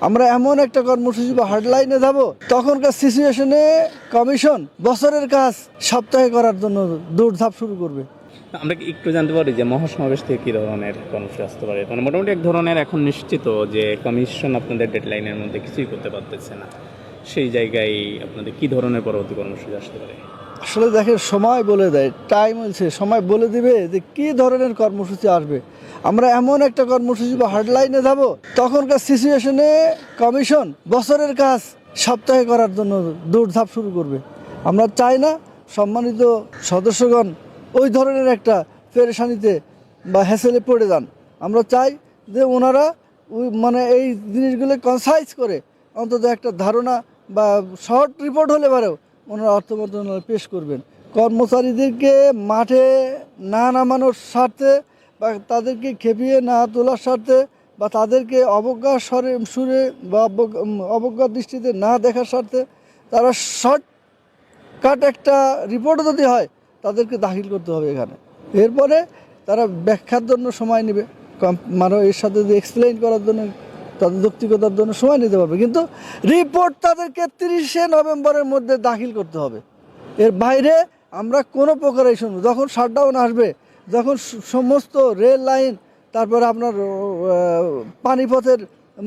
আমরা এমন একটা কর্মসূচি বা হার্ডলাইনে যাব তখনকার সিচুয়েশনে কমিশন বছরের কাজ সপ্তাহে করার জন্য দৌড়ঝাঁপ শুরু করবে। আমরা একটু জানতে পারি যে মহাসমাবেশ থেকে কী ধরনের কর্মসূচি আসতে পারে? মানে মোটামুটি এক ধরনের এখন নিশ্চিত যে কমিশন আপনাদের ডেডলাইনের মধ্যে কিছুই করতে পারতেছে না। সেই জায়গায় আপনাদের কী ধরনের পরবর্তী কর্মসূচি আসতে পারে? আসলে দেখেন সময় বলে দেয় টাইম হচ্ছে সময় বলে দিবে যে কী ধরনের কর্মসূচি আসবে। আমরা এমন একটা কর্মসূচি বা হার্ডলাইনে যাব, তখনকার সিচুয়েশনে কমিশন বছরের কাজ সপ্তাহে করার জন্য দৌড়ঝাঁপ শুরু করবে। আমরা চাই না সম্মানিত সদস্যগণ ওই ধরনের একটা পেরেশানিতে বা হ্যাসেলে পড়ে যান। আমরা চাই যে ওনারা মানে এই জিনিসগুলো কনসাইজ করে, অন্তত একটা ধারণা বা শর্ট রিপোর্ট হলে পারেও ওনারা অর্থ মন্ত্রণালয়ে পেশ করবেন। কর্মচারীদেরকে মাঠে না নামানোর স্বার্থে বা তাদেরকে খেপিয়ে না তোলার স্বার্থে বা তাদেরকে অবজ্ঞা স্বরে, সুরে বা অবজ্ঞা- দৃষ্টিতে না দেখার স্বার্থে তারা শর্ট কাট একটা রিপোর্ট যদি হয়, তাদেরকে দাখিল করতে হবে এখানে। এরপরে তারা ব্যাখ্যার জন্য সময় নেবে। মানে এর সাথে যদি এক্সপ্লেইন করার জন্য, তাদের যৌক্তিকতার জন্য সময় নিতে পারবে। কিন্তু রিপোর্ট তাদেরকে তিরিশে নভেম্বরের মধ্যে দাখিল করতে হবে। এর বাইরে আমরা কোনো প্রকারেই শুনব যখন শাটডাউন আসবে যখন সমস্ত রেল লাইন, তারপরে আপনার পানিপথের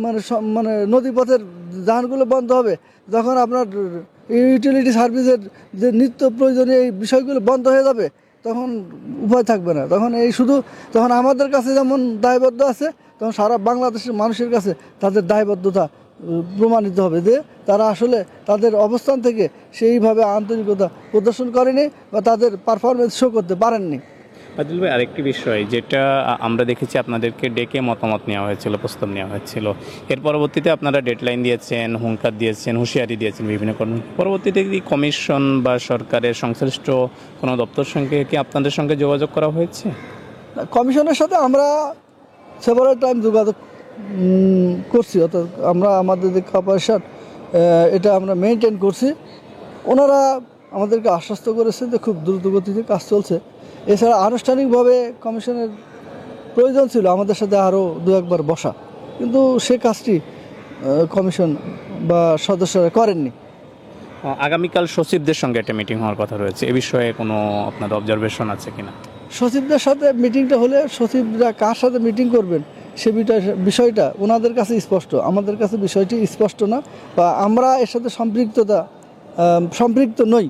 মানে মানে নদীপথের যানগুলো বন্ধ হবে, যখন আপনার ইউটিলিটি সার্ভিসের যে নিত্য প্রয়োজনীয় এই বিষয়গুলো বন্ধ হয়ে যাবে, তখন উপায় থাকবে না। তখন এই শুধু, তখন আমাদের কাছে যেমন দায়বদ্ধ আছে, তখন সারা বাংলাদেশের মানুষের কাছে তাদের দায়বদ্ধতা প্রমাণিত হবে যে তারা আসলে তাদের অবস্থান থেকে সেইভাবে আন্তরিকতা প্রদর্শন করেনি বা তাদের পারফরমেন্স শো করতে পারেননি। বাদুল ভাই, আরেকটি বিষয়, যেটা আমরা দেখেছি আপনাদেরকে ডেকে মতামত নেওয়া হয়েছিল, প্রস্তাব নেওয়া হয়েছিল। এর পরবর্তীতে আপনারা ডেডলাইন দিয়েছেন, হুঙ্কার দিয়েছেন, হুঁশিয়ারি দিয়েছেন বিভিন্ন পরবর্তীতে কি কমিশন বা সরকারের সংশ্লিষ্ট কোনো দপ্তর সঙ্গে কি আপনাদের সঙ্গে যোগাযোগ করা হয়েছে? কমিশনের সাথে আমরা সেভারাল টাইম যোগাযোগ করছি। অর্থাৎ আমরা আমাদের যে এটা আমরা মেনটেন করছি। ওনারা আমাদেরকে আশ্বস্ত করেছে যে খুব দ্রুত গতিতে কাজ চলছে। এছাড়া আনুষ্ঠানিকভাবে কমিশনের প্রয়োজন ছিল আমাদের সাথে আরও দু একবার বসা। কিন্তু সে কাজটি কমিশন বা সদস্যরা করেননি। আগামীকাল সচিবদের সঙ্গে একটা মিটিং হওয়ার কথা রয়েছে। এ বিষয়ে কোনো আপনার অবজারভেশন আছে কিনা? সচিবদের সাথে মিটিংটা হলে সচিবরা কার সাথে মিটিং করবেন সে বিষয়টা ওনাদের কাছে স্পষ্ট। আমাদের কাছে বিষয়টি স্পষ্ট না বা আমরা এর সাথে সম্পৃক্ততা সম্পৃক্ত নই।